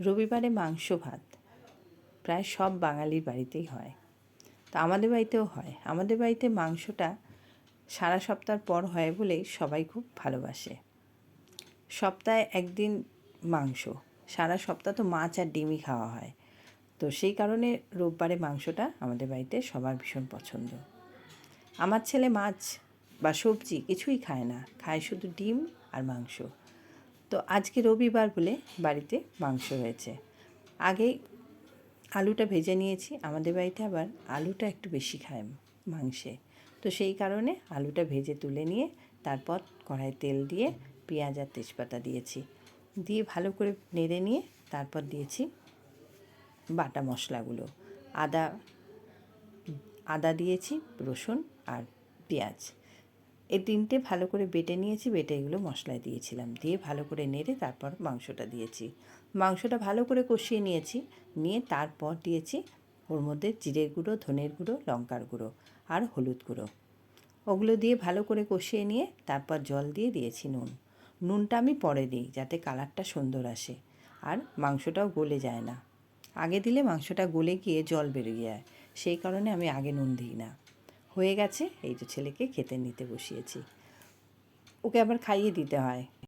রবিবারে মাংস ভাত। প্রায় সব বাঙালির বাড়িতেই হয়। তো আমাদের বাড়িতেও হয়। আমাদের বাড়িতে মাংসটা সারা সপ্তাহ পর হয় বলেই সবাই খুব ভালোবাসে। সপ্তাহে একদিন মাংস। সারা সপ্তাহ তো মাছ আর ডিমই খাওয়া হয়। তো সেই কারণে রোববারে মাংসটা আমাদের বাড়িতে সবার ভীষণ পছন্দ। আমার ছেলে মাছ বা সবজি কিছুই খায় না। খায় শুধু ডিম আর মাংস। তো আজকে রবিবার বলে বাড়িতে মাংস হয়েছে। আগেই আলুটা ভেজে নিয়েছি, আমাদের বাড়িতে আবার আলুটা একটু বেশি খায় মাংসে। তো সেই কারণে আলুটা ভেজে তুলে নিয়ে তারপর কড়াই তেল দিয়ে পেঁয়াজ আর তেজপাতা দিয়েছি। দিয়ে ভালো করে নেড়ে নিয়ে তারপর দিয়েছি বাটা মশলাগুলো। আদা আদা দিয়েছি, রসুন আর পেঁয়াজ। এই তিনটে ভালো করে বেটে নিয়েছি, বেটে এগুলো মশলায় দিয়েছিলাম। দিয়ে ভালো করে নেড়ে তারপর মাংসটা দিয়েছি। মাংসটা ভালো করে কষিয়ে নিয়েছি। নিয়ে তারপর দিয়েছি ওর মধ্যে জিরের গুঁড়ো, ধনের গুঁড়ো, লঙ্কার গুঁড়ো আর হলুদ গুঁড়ো। ওগুলো দিয়ে ভালো করে কষিয়ে নিয়ে তারপর জল দিয়ে দিয়েছি নুন। নুনটা আমি পরে দিই যাতে কালারটা সুন্দর আসে আর মাংসটাও গলে যায় না। আগে দিলে মাংসটা গলে গিয়ে জল বেরিয়ে যায়। সেই কারণে আমি আগে নুন দিই না। হয়ে গেছে। এই যে ছেলেকে খেতে নিতে বসিয়েছি। ওকে আবার খাইয়ে দিতে হয়।